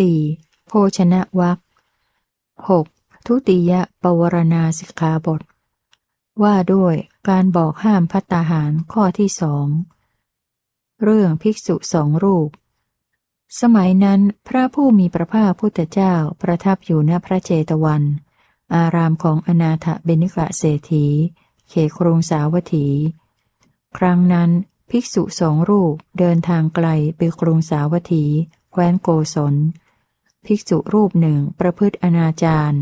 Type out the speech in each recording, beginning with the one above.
สี่โภชนะวักหกทุติยปวารณาสิกขาบท ว่าด้วยการบอกห้ามพัตตาหารข้อที่สองเรื่องภิกษุสองรูป สมัยนั้นพระผู้มีพระภาคพุทธเจ้าประทับอยู่ณพระเจตวัน อารามของอนาถเบนิกะเศรษฐี เขครุงสาวัตถี ครั้งนั้นภิกษุสองรูปเดินทางไกลไปกรุงสาวัตถี แคว้นโกศล ภิกษุรูปหนึ่งประพฤติอนาจาร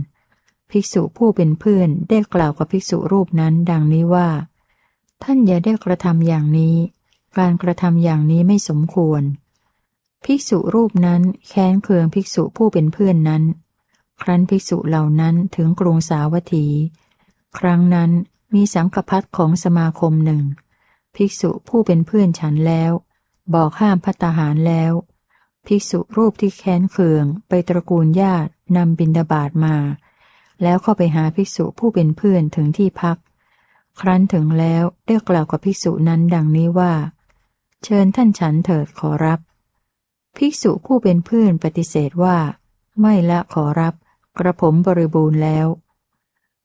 ภิกษุผู้เป็นเพื่อนได้กล่าวกับภิกษุรูปนั้นดังนี้ว่า ท่านอย่าได้กระทำอย่างนี้ การกระทำอย่างนี้ไม่สมควร ภิกษุรูปนั้นแค้นเคืองภิกษุผู้เป็นเพื่อนนั้น ครั้นภิกษุเหล่านั้นถึงกรุงสาวัตถี ครั้งนั้นมีสังฆพัดของสมาคมหนึ่ง ภิกษุผู้เป็นเพื่อนฉันแล้ว บอกห้ามพัตหารแล้ว ภิกษุรูปที่แค้นเคือง ไปตระกูลญาตินำบิณฑบาตมา แล้วเข้าไปหาภิกษุผู้เป็นเพื่อนถึงที่พัก ครั้นถึงแล้วได้กล่าวกับภิกษุนั้นดังนี้ว่า เชิญท่านฉันเถิดขอรับ ภิกษุผู้เป็นเพื่อนปฏิเสธว่า ไม่ละขอรับ กระผมบริบูรณ์แล้ว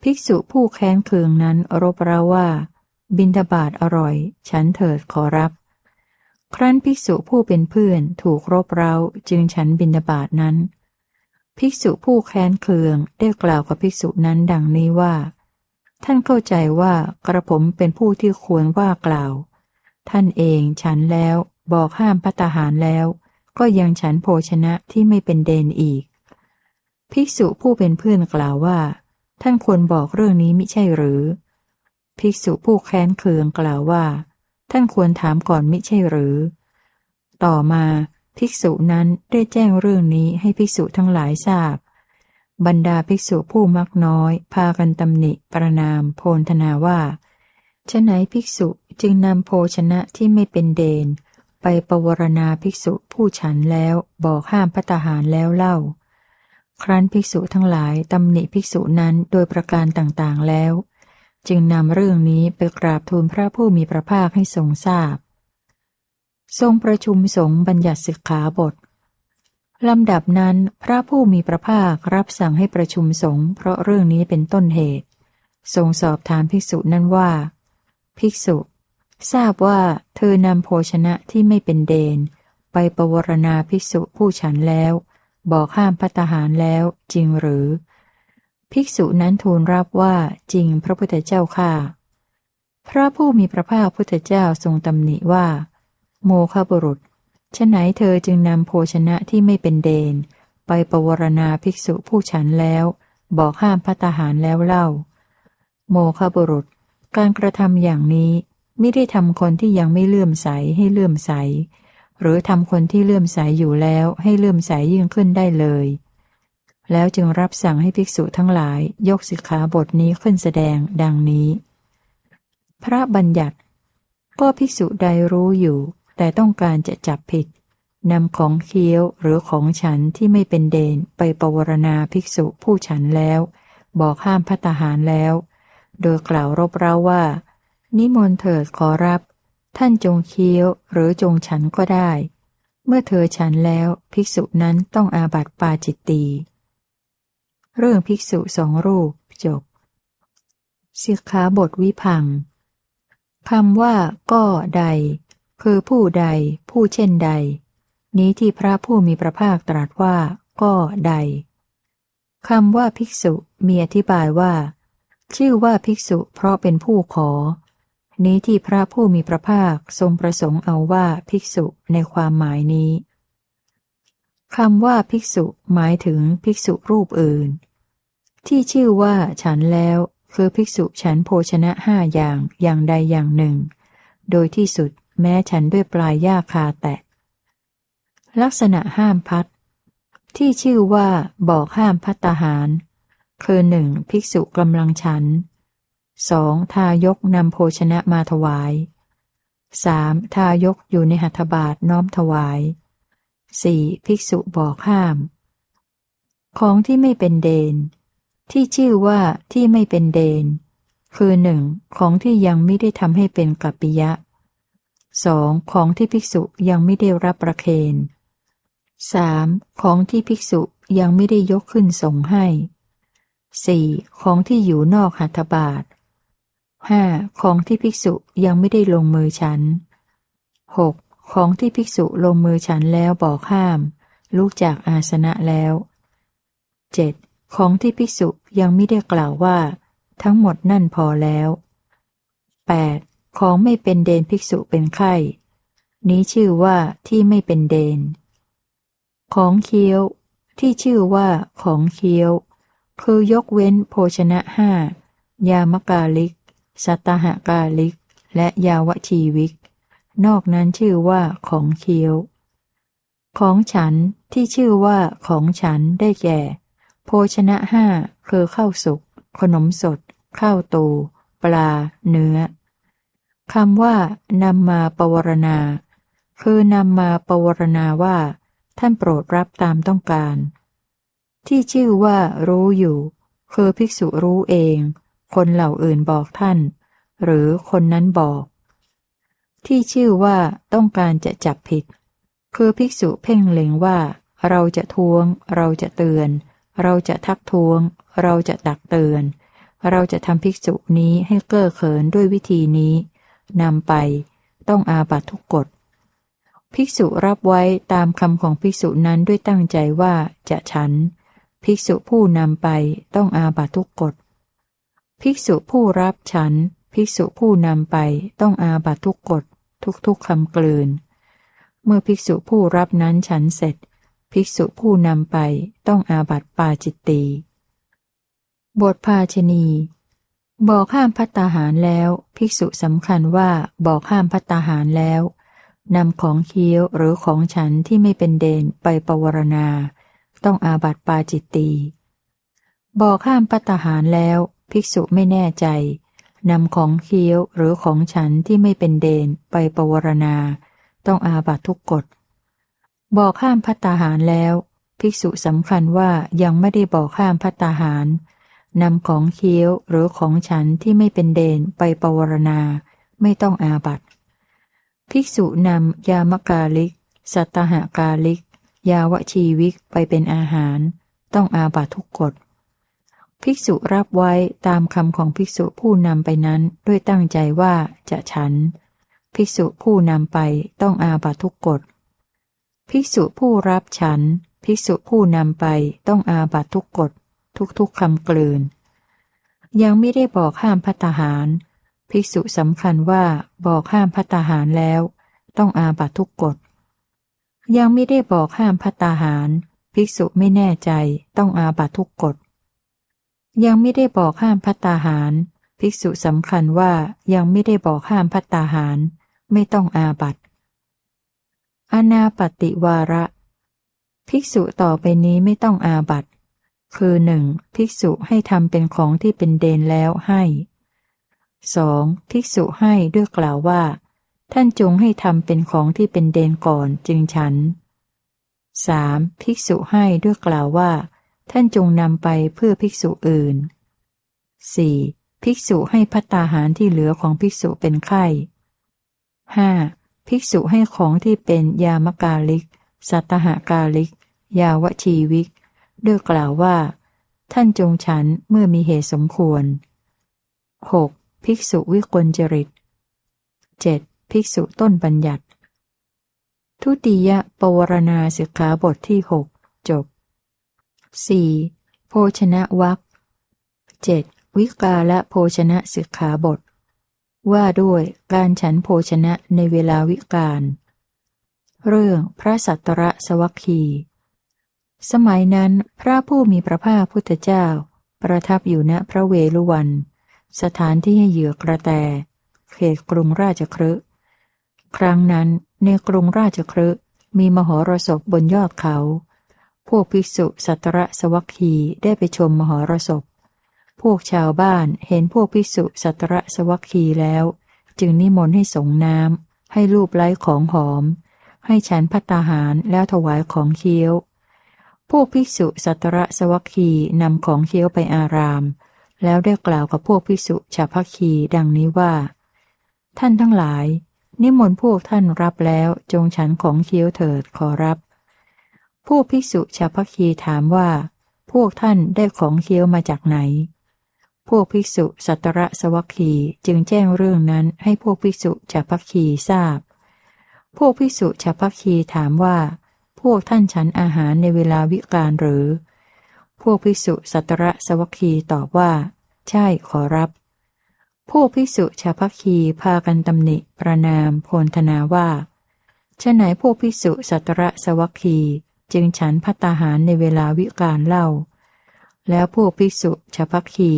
ภิกษุผู้แค้นเคืองนั้นรบเราว่า บินทบาทอร่อย ฉันเถิดขอรับ ครั้นภิกษุผู้เป็นเพื่อนถูกรบเร้าจึงฉันบินทบาทนั้น ภิกษุผู้แค้นเคืองได้กล่าวกับภิกษุนั้นดังนี้ว่า ท่านเข้าใจว่ากระผมเป็นผู้ที่ควรว่ากล่าว ท่านเองฉันแล้วบอกห้ามพัตหารแล้ว ก็ยังฉันโภชนะที่ไม่เป็นเดนอีก ภิกษุผู้เป็นเพื่อนกล่าวว่า ท่านควรบอกเรื่องนี้มิใช่หรือ ภิกษุผู้แค้นเคืองกล่าวว่า ท่านควรถามก่อนมิใช่หรือ ต่อมาภิกษุนั้นได้แจ้งเรื่องนี้ให้ภิกษุทั้งหลายทราบ บรรดาภิกษุผู้มักน้อย พากันตำหนิ ประนาม โพลธนาว่าฉไหนภิกษุจึงนำโภชนะที่ไม่เป็นเดน ไปประวรณาภิกษุผู้ฉันแล้วบอกห้ามพัตหารแล้วเล่า ครั้นภิกษุทั้งหลายตำหนิภิกษุนั้นโดยประการต่างๆแล้ว จึงนำเรื่องนี้ไปกราบทูลพระผู้มีพระภาคให้ทรงทราบ ทรงประชุมสงฆ์บัญญัติสิกขาบทลำดับนั้น พระผู้มีพระภาครับสั่งให้ประชุมสงฆ์เพราะเรื่องนี้เป็นต้นเหตุ ทรงสอบถามภิกษุนั้นว่า ภิกษุ ทราบว่าเธอนำโภชนะที่ไม่เป็นเดน ไปประวรณาภิกษุผู้ฉันแล้ว บอกห้ามพัตหารแล้วจริงหรือ ภิกษุนั้นทูลรับว่าจริงพระพุทธเจ้าค่ะ พระผู้มีพระภาคพุทธเจ้าทรงตำหนิว่า โมฆบุรุษฉไหนเธอจึงนำโภชนะที่ไม่เป็นเดน ไปประวรณาภิกษุผู้ฉันแล้ว บอกห้ามพัตหารแล้วเล่า โมฆบุรุษ การกระทำอย่างนี้ไม่ได้ทำคนที่ยังไม่เลื่อมใสให้เลื่อมใส หรือทำคนที่เลื่อมใสอยู่แล้วให้เลื่อมใสยิ่งขึ้นได้เลย แล้วจึงรับสั่งให้ภิกษุทั้งหลายยกสิกขาบทนี้ขึ้นแสดงดังนี้ พระบัญญัติ ก็ภิกษุใดรู้อยู่ แต่ต้องการจะจับผิดนำของเคี้ยวหรือของฉันที่ไม่เป็นเดนไปประวรณาภิกษุผู้ฉันแล้ว บอกห้ามพัตหารแล้ว โดยกล่าวรบเร้าว่า นิมนต์เถิดขอรับ ท่านจงเคี้ยวหรือจงฉันก็ได้ เมื่อเธอฉันแล้วภิกษุนั้นต้องอาบัติปาจิตตี เรื่องภิกษุสองรูปจบสิกขาบทวิพังคำว่า ก็ใด คือผู้ใด ผู้เช่นใด นี้ที่พระผู้มีพระภาคตรัสว่า ก็ใดคำว่าภิกษุมีอธิบายว่า ชื่อว่าภิกษุเพราะเป็นผู้ขอ นี้ที่พระผู้มีพระภาคทรงประสงค์เอาว่าภิกษุในความหมายนี้คำว่าภิกษุหมายถึงภิกษุรูปอื่น ที่ชื่อว่าฉันแล้ว คือภิกษุฉันโภชนะห้าอย่างอย่างใดอย่างหนึ่ง โดยที่สุดแม้ฉันด้วยปลายหญ้าคาแตะ ลักษณะห้ามพัด ที่ชื่อว่าบอกห้ามพัตหาร คือหนึ่งภิกษุกำลังฉันสองทายกนำโภชนะมาถวายสามทายกอยู่ในหัตถบาทน้อมถวายสี่ภิกษุบอกห้าม ของที่ไม่เป็นเดน ที่ชื่อว่าที่ไม่เป็นเดน คือหนึ่งของที่ยังไม่ได้ทำให้เป็นกัปปิยะสองของที่ภิกษุยังไม่ได้รับประเคน 3. ของที่ภิกษุยังไม่ได้ยกขึ้นส่งให้ 4. ของที่อยู่นอกหัตถบาท 5. ของที่ภิกษุยังไม่ได้ลงมือฉัน 6. ของที่ภิกษุลงมือฉันแล้วบอกห้ามลุกจากอาสนะแล้ว 7. ของที่ภิกษุยังไม่ได้กล่าวว่า ทั้งหมดนั่นพอแล้ว 8. ของไม่เป็นเดนภิกษุเป็นไข้ นี้ชื่อว่าที่ไม่เป็นเดน ของเคี้ยว ที่ชื่อว่าของเคี้ยว คือยกเว้นโภชนะห้ายามกาลิก สัตหกาลิก และยาวชีวิก นอกนั้นชื่อว่าของเคี้ยว ของฉันที่ชื่อว่าของฉันได้แก่ โภชนะห้าคือข้าวสุก ขนมสด ข้าวตู ปลา เนื้อคำว่านำมาปวารณา คือนำมาปวารณาว่า ท่านโปรดรับตามต้องการ ที่ชื่อว่ารู้อยู่ คือภิกษุรู้เอง คนเหล่าอื่นบอกท่าน หรือคนนั้นบอก ที่ชื่อว่าต้องการจะจับผิด คือภิกษุเพ่งเล็งว่า เราจะทวง เราจะเตือน เราจะทักท้วง เราจะตักเตือน เราจะทำภิกษุนี้ให้เก้อเขินด้วยวิธีนี้นำไปต้องอาบัตทุกกฎ ภิกษุรับไว้ตามคำของภิกษุนั้นด้วยตั้งใจว่าจะฉัน ภิกษุผู้นำไปต้องอาบัตทุกกฎ ภิกษุผู้รับฉัน ภิกษุผู้นำไปต้องอาบัตทุกกฎทุกๆคำกลืน เมื่อภิกษุผู้รับนั้นฉันเสร็จ ภิกษุผู้นำไปต้องอาบัตปาจิตตีบทภาชนี บอกห้ามพัตตาหารแล้ว ภิกษุสำคัญว่าบอกห้ามพัตตาหารแล้วนำของเคี้ยวหรือของฉันที่ไม่เป็นเดนไปปวารณา ต้องอาบัติปาจิตตีบอกห้ามพัตตาหารแล้ว ภิกษุไม่แน่ใจนำของเคี้ยวหรือของฉันที่ไม่เป็นเดนไปปวารณา ต้องอาบัตทุกกฎ บอกห้ามพัตตาหารแล้ว ภิกษุสำคัญว่ายังไม่ได้บอกห้ามพัตตาหารนำของเคี้ยวหรือของฉันที่ไม่เป็นเดนไปปวารณา ไม่ต้องอาบัตภิกษุนำยามกาลิก สัตหกาลิก ยาวชีวิกไปเป็นอาหาร ต้องอาบัตทุกกฎ ภิกษุรับไว้ตามคำของภิกษุผู้นำไปนั้นด้วยตั้งใจว่าจะฉัน ภิกษุผู้นำไปต้องอาบัตทุกกฎ ภิกษุผู้รับฉัน ภิกษุผู้นำไปต้องอาบัตทุกกฎ ทุกๆคำกลืน ยังไม่ได้บอกห้ามพัตหาร ภิกษุสำคัญว่าบอกห้ามพัตหารแล้ว ต้องอาบัตทุกกฎ ยังไม่ได้บอกห้ามพัตหาร ภิกษุไม่แน่ใจต้องอาบัตทุกกฎ ยังไม่ได้บอกห้ามพัตหาร ภิกษุสำคัญว่ายังไม่ได้บอกห้ามพัตหาร ไม่ต้องอาบัต อนาปติวาระ ภิกษุต่อไปนี้ไม่ต้องอาบัตคือหนึ่งภิกษุให้ทำเป็นของที่เป็นเดนแล้วให้ 2. ภิกษุให้ด้วยกล่าวว่า ท่านจงให้ทำเป็นของที่เป็นเดนก่อนจึงฉัน 3. ภิกษุให้ด้วยกล่าวว่า ท่านจงนำไปเพื่อภิกษุอื่น 4. ภิกษุให้พัตตาหารที่เหลือของภิกษุเป็นไข่ 5. ภิกษุให้ของที่เป็นยามกาลิก สัตหกาลิก ยาวชีวิก ด้วยกล่าวว่า ท่านจงฉันเมื่อมีเหตุสมควร 6. ภิกษุวิกลจริต 7. ภิกษุต้นบัญญัติ ทุติยปวารณาสิกขาบทที่หกจบ 4. โภชนะวัก 7. วิกาละโภชนะสิกขาบท ว่าด้วยการฉันโภชนะในเวลาวิกาล เรื่องพระสัตระสวัคคี สมัยนั้นพระผู้มีพระภาคพุทธเจ้า ประทับอยู่ณพระเวลุวัน สถานที่ให้เหยื่อกระแต เขตกรุงราชครึครั้งนั้นในกรุงราชครึมีมหรสพบนยอดเขา พวกภิกษุสัตระสวัคคีได้ไปชมมหรสพ พวกชาวบ้านเห็นพวกภิกษุสัตระสวัคคีแล้ว จึงนิมนต์ให้สงน้ำให้รูปไล้ของหอม ให้ฉันพัตาหารแล้วถวายของเคี้ยว พวกภิกษุสัตระสวัคคีนำของเคี้ยวไปอาราม แล้วได้กล่าวกับพวกภิกษุชาพัคคีดังนี้ว่า ท่านทั้งหลาย นิมนต์พวกท่านรับแล้วจงฉันของเคี้ยวเถิดขอรับ พวกภิกษุชาวพักคีถามว่า พวกท่านได้ของเคี้ยวมาจากไหน พวกภิกษุสัตระสวัคคีจึงแจ้งเรื่องนั้นให้พวกภิกษุชาพักคีทราบ พวกภิกษุชาพักคีถามว่า พวกท่านฉันอาหารในเวลาวิกาลหรือ พวกภิกษุสัตระสวัคคีตอบว่า ใช่ขอรับ พวกภิกษุชาพักคีพากันตำหนิประนามโพลธนาว่าฉไหนพวกภิกษุสัตระสวัคคีจึงฉันพัตตาหารในเวลาวิกาลเล่า แล้วพวกภิกษุชาพักคี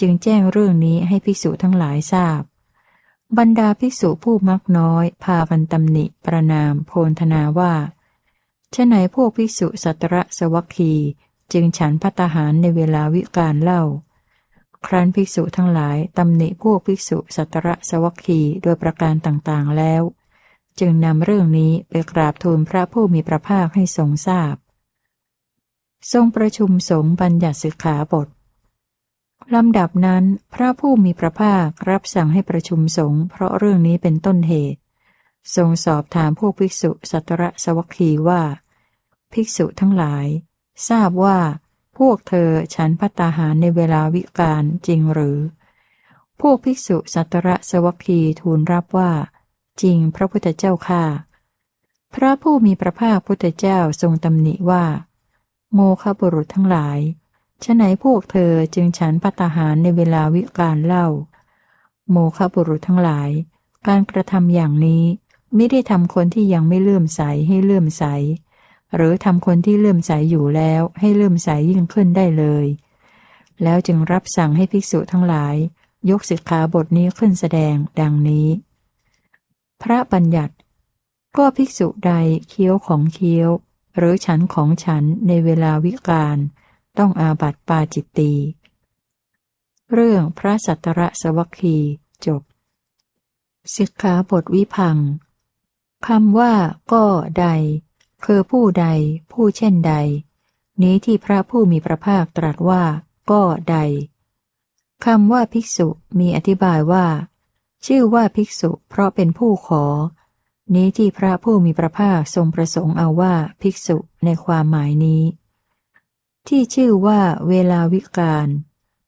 จึงแจ้งเรื่องนี้ให้ภิกษุทั้งหลายทราบ บรรดาภิกษุผู้มักน้อย พากันตำหนิ ประนาม โพลธนาว่าฉไหนพวกภิกษุสัตระสวัคคี จึงฉันพัตตาหารในเวลาวิกาลเล่า ครั้นภิกษุทั้งหลายตำหนิพวกภิกษุสัตระสวัคคีโดยประการต่างๆแล้ว จึงนำเรื่องนี้ไปกราบทูลพระผู้มีพระภาคให้ทรงทราบ ทรงประชุมสงฆ์บัญญัติสิกขาบท ลำดับนั้น พระผู้มีพระภาครับสั่งให้ประชุมสงฆ์เพราะเรื่องนี้เป็นต้นเหตุ ทรงสอบถามพวกภิกษุสัตระสวัคคีว่า ภิกษุทั้งหลาย ทราบว่า พวกเธอฉันพัตตาหารในเวลาวิกาลจริงหรือ พวกภิกษุสัตระสวัคคีทูลรับว่า จริงพระพุทธเจ้าค่าพระผู้มีพระภาคพุทธเจ้าทรงตำหนิว่า โมฆะบุรุษทั้งหลาย ฉะไหนพวกเธอจึงฉันพัตหารในเวลาวิกาลเล่า โมฆะบุรุษทั้งหลาย การกระทำอย่างนี้ไม่ได้ทำคนที่ยังไม่เลื่อมใสให้เลื่อมใส หรือทำคนที่เลื่อมใสอยู่แล้วให้เลื่อมใสยิ่งขึ้นได้เลย แล้วจึงรับสั่งให้ภิกษุทั้งหลาย ยกสิกขาบทนี้ขึ้นแสดงดังนี้ พระบัญญัติ ก็ภิกษุใดเคี้ยวของเคี้ยว หรือฉันของฉันในเวลาวิกาล ต้องอาบัติปาจิตตี เรื่องพระสัตระสวัคคีจบสิกขาบทวิพังคำว่าก็ใด คือผู้ใด ผู้เช่นใด นี้ที่พระผู้มีพระภาคตรัสว่า ก็ใดคำว่าภิกษุมีอธิบายว่า ชื่อว่าภิกษุเพราะเป็นผู้ขอ นี้ที่พระผู้มีพระภาคทรงประสงค์เอาว่าภิกษุในความหมายนี้ ที่ชื่อว่าเวลาวิกาล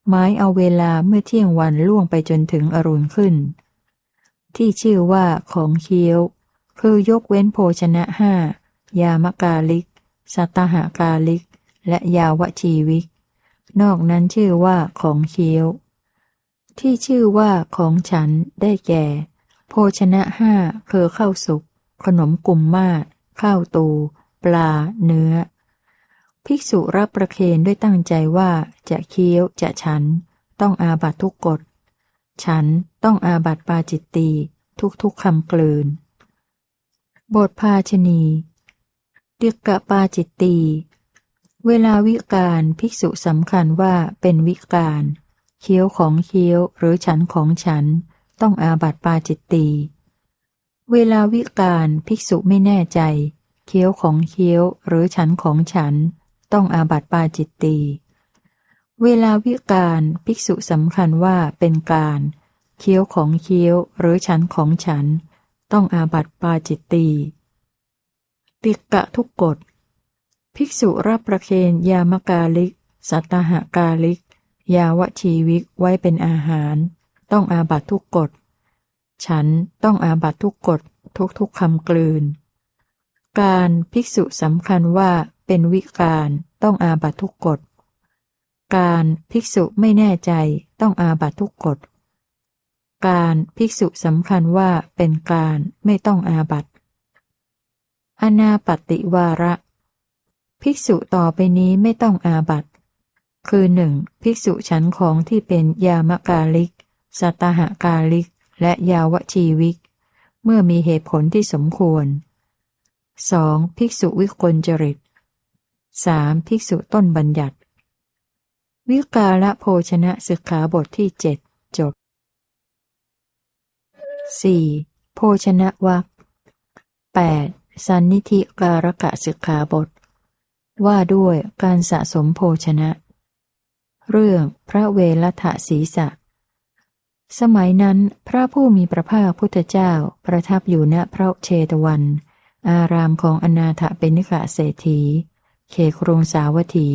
หมายเอาเวลาเมื่อเที่ยงวันล่วงไปจนถึงอรุณขึ้น ที่ชื่อว่าของเคี้ยว คือยกเว้นโภชนะห้ายามกาลิก สัตหากาลิก และยาวชีวิก นอกนั้นชื่อว่าของเคี้ยว ที่ชื่อว่าของฉันได้แก่ โภชนะห้าคือข้าวสุกขนมกลุ่มมาศข้าวตู ปลา เนื้อ ภิกษุรับประเคนด้วยตั้งใจว่าจะเคี้ยวจะฉัน ต้องอาบัตทุกกฎ ฉันต้องอาบัตปาจิตตีทุกทุกคำกลืน บทภาชนีเดีกะปาจิตตีเวลาวิการภิกษุสำคัญว่าเป็นวิการเคี้ยวของเคี้ยวหรือฉันของฉัน ต้องอาบัตปาจิตตีเวลาวิการภิกษุไม่แน่ใจ เคี้ยวของเคี้ยวหรือฉันของฉัน ต้องอาบัติปาจิตตีเวลาวิการภิกษุสำคัญว่าเป็นการเคี้ยวของเคี้ยวหรือฉันของฉัน ต้องอาบัติปาจิตตีติกะทุกกฎ ภิกษุรับประเคนยามกาลิก สัตหกาลิก ยาวชีวิกไว้เป็นอาหาร ต้องอาบัตทุกกฎ ฉันต้องอาบัตทุกกฎทุกทุกคำกลืน การภิกษุสำคัญว่า เป็นวิการต้องอาบัตทุกกฎ การภิกษุไม่แน่ใจต้องอาบัตทุกกฎ การภิกษุสำคัญว่าเป็นการไม่ต้องอาบัตอนาปติวาระ ภิกษุต่อไปนี้ไม่ต้องอาบัตคือหนึ่งภิกษุฉันของที่เป็นยามกาลิก สัตหกาลิก และยาวชีวิก เมื่อมีเหตุผลที่สมควร 2. ภิกษุวิกลจริต สามภิกษุต้นบัญญัติ วิกาละโภชนะศึกขาบทที่เจ็ดจบสี่โภชนะวักแปดสันนิธิการกะศึกขาบท ว่าด้วยการสะสมโภชนะ เรื่องพระเวรถศีสะสมัยนั้นพระผู้มีพระภาคพุทธเจ้าประทับอยู่ณพระเชตวัน อารามของอนาถเปนิกะเศรษฐี เขครุงสาวัตถี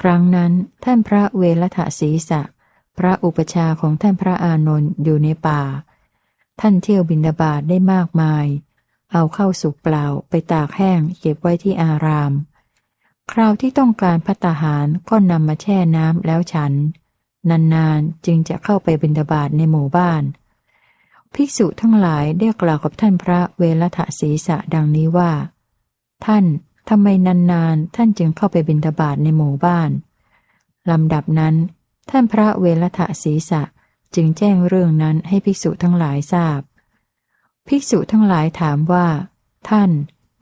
ครั้งนั้นท่านพระเวรถศีสะ พระอุปชาของท่านพระอานนท์อยู่ในป่า ท่านเที่ยวบินดาบาตได้มากมาย เอาเข้าสุกเปล่าไปตากแห้งเก็บไว้ที่อาราม คราวที่ต้องการพัตาหารก็นำมาแช่น้ำแล้วฉัน นานๆจึงจะเข้าไปบินดาบาตในหมู่บ้าน ภิกษุทั้งหลายได้กล่าวกับท่านพระเวรถศีสะดังนี้ว่า ท่าน ทำไมนานๆ ท่านจึงเข้าไปบิณฑบาตในหมู่บ้านลำดับนั้น ท่านพระเวรถศีสะจึงแจ้งเรื่องนั้นให้ภิกษุทั้งหลายทราบ ภิกษุทั้งหลายถามว่า ท่าน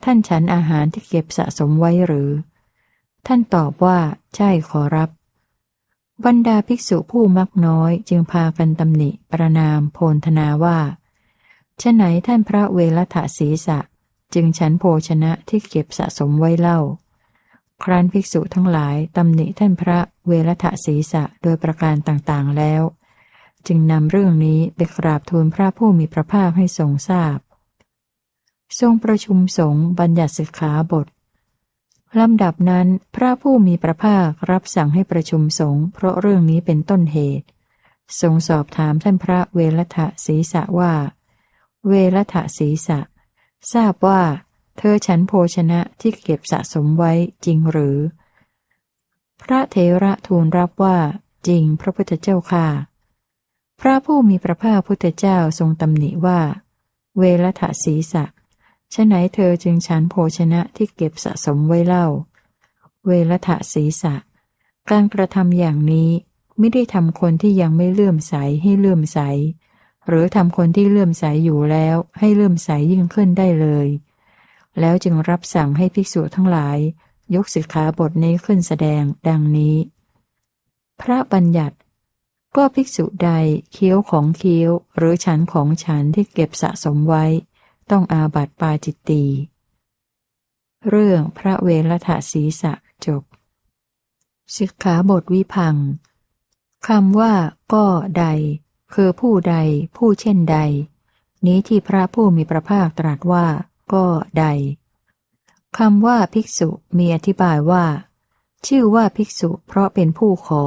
ท่านฉันอาหารที่เก็บสะสมไว้หรือ ท่านตอบว่า ใช่ขอรับ บรรดาภิกษุผู้มักน้อยจึงพากันตำหนิประนามโพลธนาว่าฉไหนท่านพระเวรถศีสะ จึงฉันโภชนะที่เก็บสะสมไว้เล่า ครั้นภิกษุทั้งหลายตำหนิท่านพระเวรถศีสะโดยประการต่างๆแล้ว จึงนำเรื่องนี้ไปกราบทูลพระผู้มีพระภาคให้ทรงทราบ ทรงประชุมสงฆ์บัญญัติสิกขาบทลำดับนั้นพระผู้มีพระภาครับสั่งให้ประชุมสงฆ์เพราะเรื่องนี้เป็นต้นเหตุ ทรงสอบถามท่านพระเวรถศีสะว่า เวรถศีสะ ทราบว่า เธอฉันโภชนะที่เก็บสะสมไว้จริงหรือ พระเทระทูลรับว่า จริงพระพุทธเจ้าค่ะ พระผู้มีพระภาคพุทธเจ้าทรงตำหนิว่า เวรถศีสะฉะไหนเธอจึงฉันโภชนะที่เก็บสะสมไว้เล่า เวรถศีสะการกระทำอย่างนี้ไม่ได้ทำคนที่ยังไม่เลื่อมใสให้เลื่อมใส หรือทำคนที่เลื่อมใสอยู่แล้วให้เลื่อมใสยิ่งขึ้นได้เลย แล้วจึงรับสั่งให้ภิกษุทั้งหลาย ยกสิกขาบทนี้ขึ้นแสดงดังนี้ พระบัญญัติ ก็ภิกษุใดเคี้ยวของเคี้ยวหรือฉันของฉันที่เก็บสะสมไว้ ต้องอาบัติปาจิตตีเรื่องพระเวรถศีสะจบสิกขาบทวิพังคำว่าก็ใด คือผู้ใด ผู้เช่นใด นี้ที่พระผู้มีพระภาคตรัสว่า ก็ใดคำว่าภิกษุมีอธิบายว่า ชื่อว่าภิกษุเพราะเป็นผู้ขอ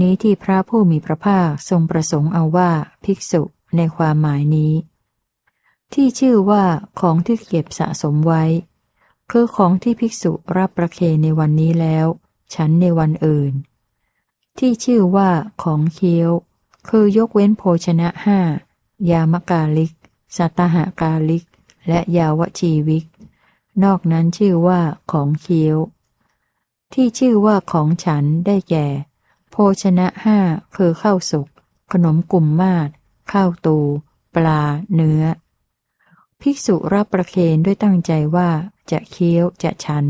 นี้ที่พระผู้มีพระภาคทรงประสงค์เอาว่า ภิกษุในความหมายนี้ ที่ชื่อว่าของที่เก็บสะสมไว้ คือของที่ภิกษุรับประเคนในวันนี้แล้ว ฉันในวันอื่น ที่ชื่อว่าของเคี้ยว คือยกเว้นโภชนะห้ายามกาลิก สัตหากาลิก และยาวชีวิก นอกนั้นชื่อว่าของเคี้ยว ที่ชื่อว่าของฉันได้แก่ โภชนะห้าคือข้าวสุก ขนมกลุ่มมาดข้าวตู ปลา เนื้อ ภิกษุรับประเคนด้วยตั้งใจว่าจะเคี้ยวจะฉัน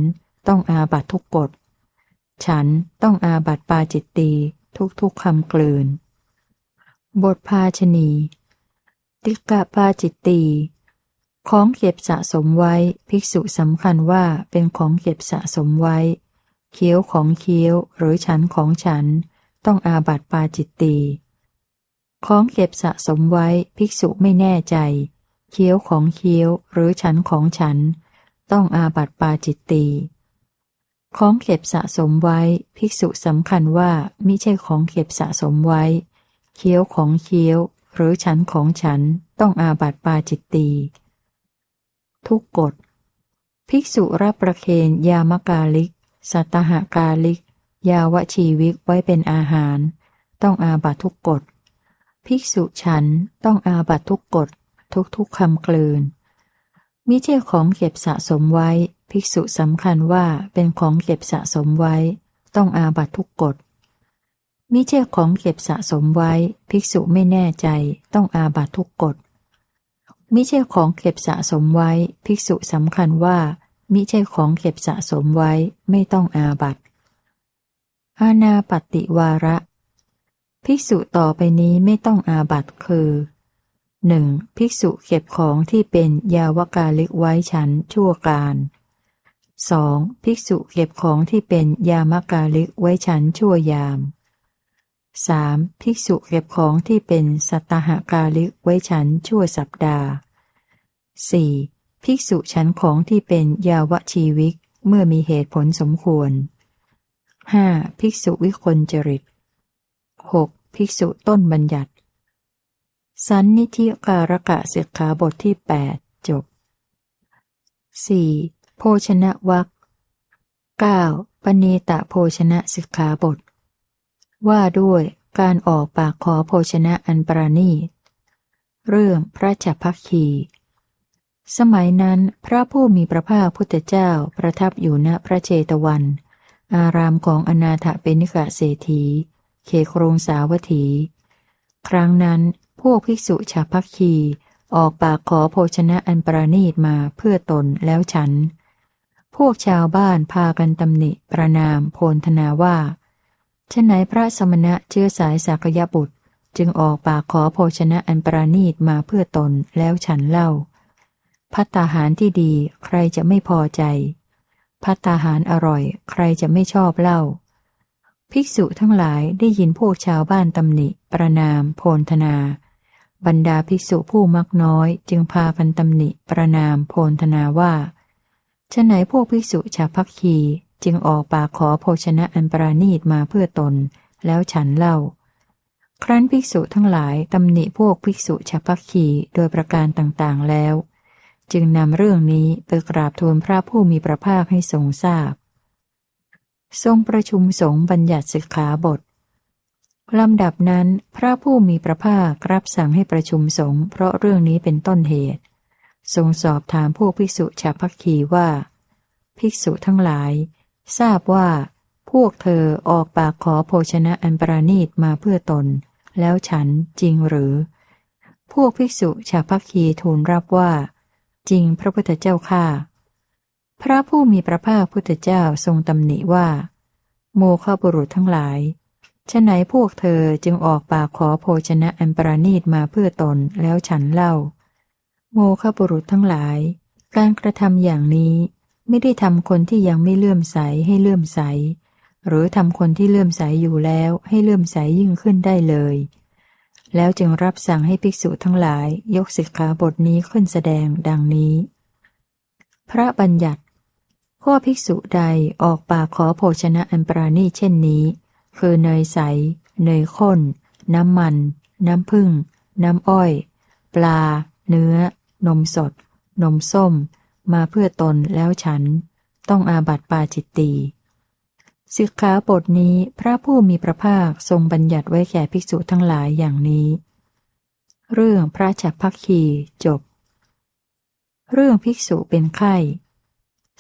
ต้องอาบัตทุกกฎ ฉันต้องอาบัตปาจิตตีทุกๆคำกลืน บทภาชณี ติกะปาจิตตีของเก็บสะสมไว้ ภิกษุสำคัญว่าเป็นของเก็บสะสมไว้ เคี้ยวของเคี้ยวหรือฉันของฉัน ต้องอาบัติปาจิตตีของเก็บสะสมไว้ ภิกษุไม่แน่ใจ เคี้ยวของเคี้ยวหรือฉันของฉัน ต้องอาบัติปาจิตตีของเก็บสะสมไว้ ภิกษุสำคัญว่ามิใช่ของเก็บสะสมไว้ เคี้ยวของเคี้ยว หรือฉันของฉันต้องอาบัติปาจิตตีทุกกฎภิกษุรับประเคนยามกาลิก สัตหกาลิก ยาวชีวิกไว้เป็นอาหาร ต้องอาบัตทุกกฎ ภิกษุฉันต้องอาบัตทุกกฎ ทุกทุกคำกลืน มิใช่ของเก็บสะสมไว้ ภิกษุสำคัญว่าเป็นของเก็บสะสมไว้ ต้องอาบัตทุกกฎ มิใช่ของเก็บสะสมไว้ ภิกษุไม่แน่ใจ ต้องอาบัตทุกกฎมิใช่ของเก็บสะสมไว้ ภิกษุสำคัญว่า มิใช่ของเก็บสะสมไว้ ไม่ต้องอาบัตอาณาปฏิวาระ ภิกษุต่อไปนี้ไม่ต้องอาบัตคือหนึ่งภิกษุเก็บของที่เป็นยาวกาลิกไว้ฉันชั่วการสองภิกษุเก็บของที่เป็นยามกาลิกไว้ฉันชั่วยาม 3. ภิกษุเก็บของที่เป็นสัตหกาลิกไว้ฉันชั่วสัปดาห์ 4. ภิกษุฉันของที่เป็นยาวชีวิกเมื่อมีเหตุผลสมควร 5. ภิกษุวิคลจริต 6. ภิกษุต้นบัญญัติ สันนิธิการกะสิกขาบทที่ 8 จบ 4. โภชนะวัก 9. ปณีตะโภชนะสิกขาบท ว่าด้วยการออกปากขอโภชนะอันประณีตเรื่องพระจัพักคี สมัยนั้นพระผู้มีพระภาคพุทธเจ้าประทับอยู่ณพระเจตวัน อารามของอนาถเปนิกะเศรษฐีเขโครงสาวัตถี ครั้งนั้นพวกภิกษุชาพักคีออกปากขอโภชนะอันประณีตมาเพื่อตนแล้วฉัน พวกชาวบ้านพากันตำหนิประนามโพลธนาว่า ฉไหนพระสมณะเชื้อสายสักยบุตร จึงออกปากขอโภชนะอันประณีตมาเพื่อตนแล้วฉันเล่า พัตตาหารที่ดีใครจะไม่พอใจ พัตตาหารอร่อย ใครจะไม่ชอบเล่า ภิกษุทั้งหลายได้ยินพวกชาวบ้านตำหนิ ประนาม โพลธนา บรรดาภิกษุผู้มักน้อยจึงพากันตำหนิ ประนาม โพลธนาว่าฉไหนพวกภิกษุชาพักคี จึงออกปากขอโภชนะอันปราณีตมาเพื่อตน แล้วฉันเล่า ครั้นภิกษุทั้งหลายตำหนิพวกภิกษุชาพักคีโดยประการต่างๆแล้ว จึงนำเรื่องนี้ไปกราบทูลพระผู้มีพระภาคให้ทรงทราบ ทรงประชุมสงฆ์บัญญัติสิกขาบทลำดับนั้น พระผู้มีพระภาครับสั่งให้ประชุมสงฆ์เพราะเรื่องนี้เป็นต้นเหตุ ทรงสอบถามพวกภิกษุชาพักคีว่า ภิกษุทั้งหลาย ทราบว่า พวกเธอออกปากขอโภชนะอันประณีตมาเพื่อตน แล้วฉันจริงหรือ พวกภิกษุชาวพักคีทูลรับว่า จริงพระพุทธเจ้าข้าพระผู้มีพระภาคพุทธเจ้าทรงตำหนิว่า โมฆะบุรุษทั้งหลายฉะไหนพวกเธอจึงออกปากขอโภชนะอันประณีตมาเพื่อตนแล้วฉันเล่า โมฆะบุรุษทั้งหลาย การกระทำอย่างนี้ ไม่ได้ทำคนที่ยังไม่เลื่อมใสให้เลื่อมใส หรือทำคนที่เลื่อมใสอยู่แล้วให้เลื่อมใสยิ่งขึ้นได้เลย แล้วจึงรับสั่งให้ภิกษุทั้งหลายยกสิกขาบทนี้ขึ้นแสดงดังนี้ พระบัญญัติ ข้อภิกษุใดออกปากขอโภชนะอันปราณีเช่นนี้ คือเนยใส เนยข้น น้ำมัน น้ำผึ้งน้ำอ้อย ปลา เนื้อ นมสด นมส้ม มาเพื่อตนแล้วฉัน ต้องอาบัติปาจิตตีสิกขาบทนี้พระผู้มีพระภาคทรงบัญญัติไว้แก่ภิกษุทั้งหลายอย่างนี้ เรื่องพระฉับพัคีจบ เรื่องภิกษุเป็นไข้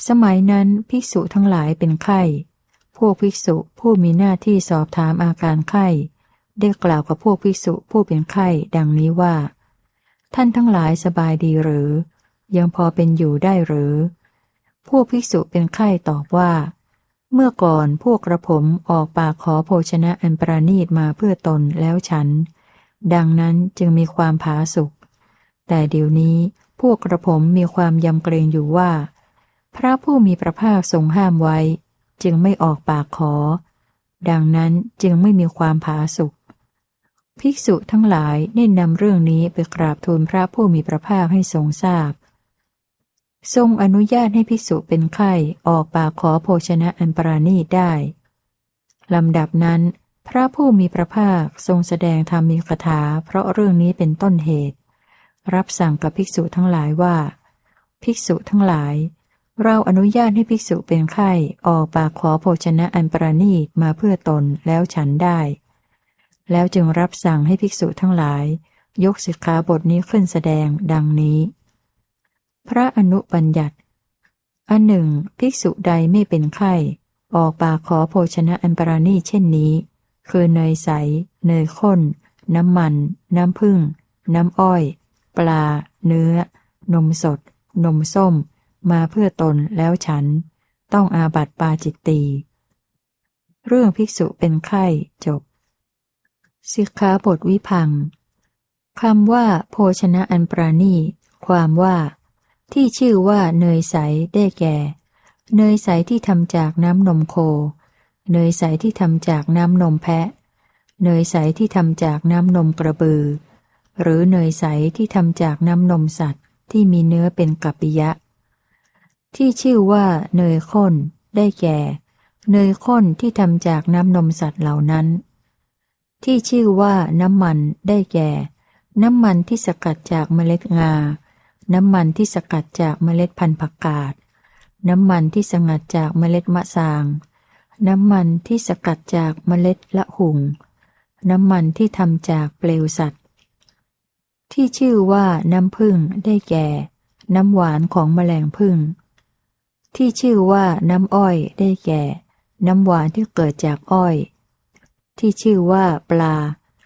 สมัยนั้นภิกษุทั้งหลายเป็นไข้ พวกภิกษุผู้มีหน้าที่สอบถามอาการไข้ ได้กล่าวกับพวกภิกษุผู้เป็นไข้ดังนี้ว่า ท่านทั้งหลายสบายดีหรือ ยังพอเป็นอยู่ได้หรือ พวกภิกษุเป็นไข้ตอบว่า เมื่อก่อนพวกกระผมออกปากขอโภชนะอันประณีตมาเพื่อตนแล้วฉัน ดังนั้นจึงมีความผาสุกแต่เดี๋ยวนี้พวกกระผมมีความยำเกรงอยู่ว่า พระผู้มีพระภาคทรงห้ามไว้ จึงไม่ออกปากขอ ดังนั้นจึงไม่มีความผาสุกภิกษุทั้งหลายได้นำเรื่องนี้ไปกราบทูลพระผู้มีพระภาคให้ทรงทราบ ทรงอนุญาตให้ภิกษุเป็นไข้ออกปากขอโภชนะอันปราณีตได้ ลำดับนั้น พระผู้มีพระภาคทรงแสดงธรรมมีคาถา เพราะเรื่องนี้เป็นต้นเหตุ รับสั่งกับภิกษุทั้งหลายว่า ภิกษุทั้งหลาย เราอนุญาตให้ภิกษุเป็นไข้ออกปากขอโภชนะอันปราณีตมาเพื่อตนแล้วฉันได้ แล้วจึงรับสั่งให้ภิกษุทั้งหลาย ยกสิกขาบทนี้ขึ้นแสดงดังนี้ พระอนุบัญญัติ อันหนึ่ง ภิกษุใดไม่เป็นไข้ ออกปากขอโภชนะอันปราณีเช่นนี้ คือเนยใส เนยข้น น้ำมัน น้ำผึ้ง น้ำอ้อย ปลา เนื้อ นมสด นมส้ม มาเพื่อตนแล้วฉัน ต้องอาบัติปาจิตตี เรื่องภิกษุเป็นไข้จบสิกขาบทวิพังคำว่า โภชนะอันปราณี ความว่า ที่ชื่อว่าเนยใสได้แก่ เนยใสที่ทำจากน้ำนมโค เนยใสที่ทำจากน้ำนมแพะ เนยใสที่ทำจากน้ำนมกระบือ หรือเนยใสที่ทำจากน้ำนมสัตว์ที่มีเนื้อเป็นกัปปิยะ ที่ชื่อว่าเนยข้นได้แก่ เนยข้นที่ทำจากน้ำนมสัตว์เหล่านั้น ที่ชื่อว่าน้ำมันได้แก่ น้ำมันที่สกัดจากเมล็ดงา น้ำมันที่สกัดจากเมล็ดพันธุ์ผักกาด น้ำมันที่สกัดจากเมล็ดมะสาง น้ำมันที่สกัดจากเมล็ดละหุ่งน้ำมันที่ทำจากเปลวสัตว์ ที่ชื่อว่าน้ำผึ้งได้แก่ น้ำหวานของแมลงผึ้งที่ชื่อว่าน้ำอ้อยได้แก่ น้ำหวานที่เกิดจากอ้อย ที่ชื่อว่าปลา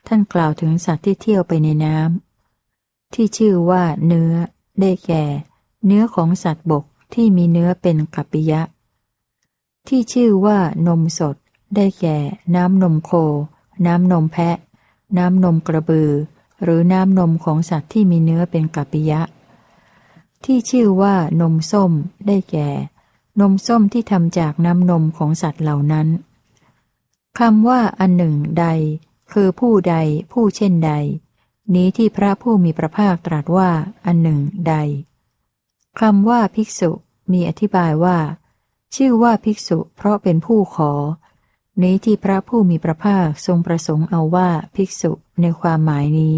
ท่านกล่าวถึงสัตว์ที่เที่ยวไปในน้ำที่ชื่อว่าเนื้อ ได้แก่ เนื้อของสัตว์บกที่มีเนื้อเป็นกัปปิยะ ที่ชื่อว่านมสด ได้แก่ น้ำนมโค น้ำนมแพะ น้ำนมกระบือ หรือน้ำนมของสัตว์ที่มีเนื้อเป็นกัปปิยะ ที่ชื่อว่านมส้ม ได้แก่ นมส้มที่ทำจากน้ำนมของสัตว์เหล่านั้นคำว่าอันหนึ่งใด คือผู้ใด ผู้เช่นใด นี้ที่พระผู้มีพระภาคตรัสว่าอันหนึ่งใดคำว่าภิกษุมีอธิบายว่า ชื่อว่าภิกษุเพราะเป็นผู้ขอ นี้ที่พระผู้มีพระภาคทรงประสงค์เอาว่าภิกษุในความหมายนี้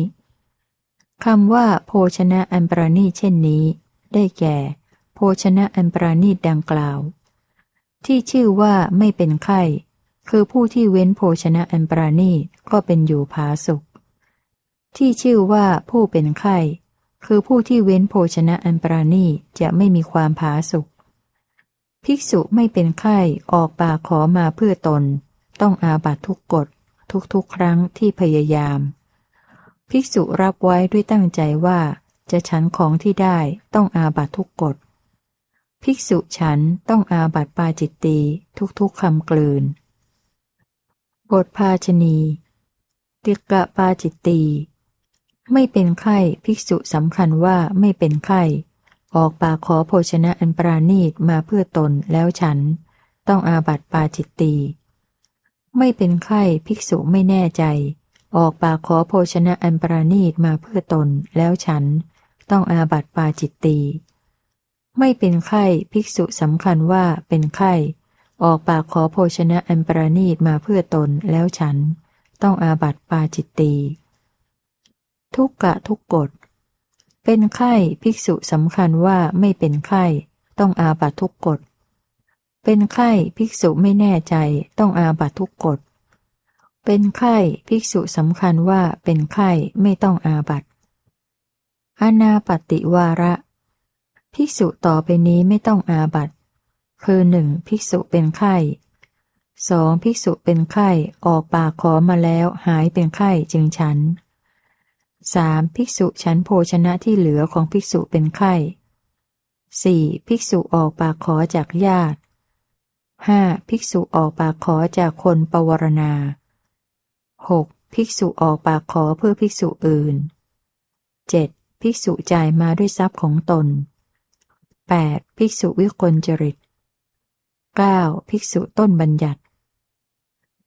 คำว่าโภชนะอันประณีเช่นนี้ ได้แก่ โภชนะอันประณีดังกล่าว ที่ชื่อว่าไม่เป็นไข้ คือผู้ที่เว้นโภชนะอันประณีก็เป็นอยู่ผาสุข ที่ชื่อว่าผู้เป็นไข้ คือผู้ที่เว้นโภชนะอันประณีจะไม่มีความผาสุขภิกษุไม่เป็นไข้ออกปากขอมาเพื่อตน ต้องอาบัตทุกกฎ ทุกๆครั้งที่พยายาม ภิกษุรับไว้ด้วยตั้งใจว่า จะฉันของที่ได้ต้องอาบัตทุกกฎ ภิกษุฉันต้องอาบัตปาจิตตีทุกๆคำกลืน บทภาชณีติกะปาจิตตี ไม่เป็นไข้ภิกษุสำคัญว่าไม่เป็นไข้ออกปากขอโภชนะอันปราณีตมาเพื่อตนแล้วฉัน ต้องอาบัตปาจิตตีไม่เป็นไข้ภิกษุไม่แน่ใจ ออกปากขอโภชนะอันปราณีตมาเพื่อตนแล้วฉัน ต้องอาบัตปาจิตตีไม่เป็นไข้ภิกษุสำคัญว่าเป็นไข้ออกปากขอโภชนะอันปราณีตมาเพื่อตนแล้วฉัน ต้องอาบัตปาจิตตี ทุกกะทุกกฎ เป็นไข้ภิกษุสำคัญว่าไม่เป็นไข้ต้องอาบัตทุกกฎ เป็นไข้ภิกษุไม่แน่ใจต้องอาบัตทุกกฎ เป็นไข้ภิกษุสำคัญว่าเป็นไข้ไม่ต้องอาบัตอนาปติวาระ ภิกษุต่อไปนี้ไม่ต้องอาบัตคือหนึ่งภิกษุเป็นไข้สองภิกษุเป็นไข้ออกปากขอมาแล้วหายเป็นไข้จึงฉัน สามภิกษุฉันโภชนะที่เหลือของภิกษุเป็นไข้สี่ภิกษุออกปากขอจากญาติห้าภิกษุออกปากขอจากคนปวารณาหกภิกษุออกปากขอเพื่อภิกษุอื่นเจ็ดภิกษุจ่ายมาด้วยทรัพย์ของตนแปดภิกษุวิกลจริตเก้าภิกษุต้นบัญญัติ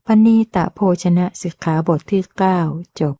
พนีตะโภชนะสิกขาบทที่เก้าจบ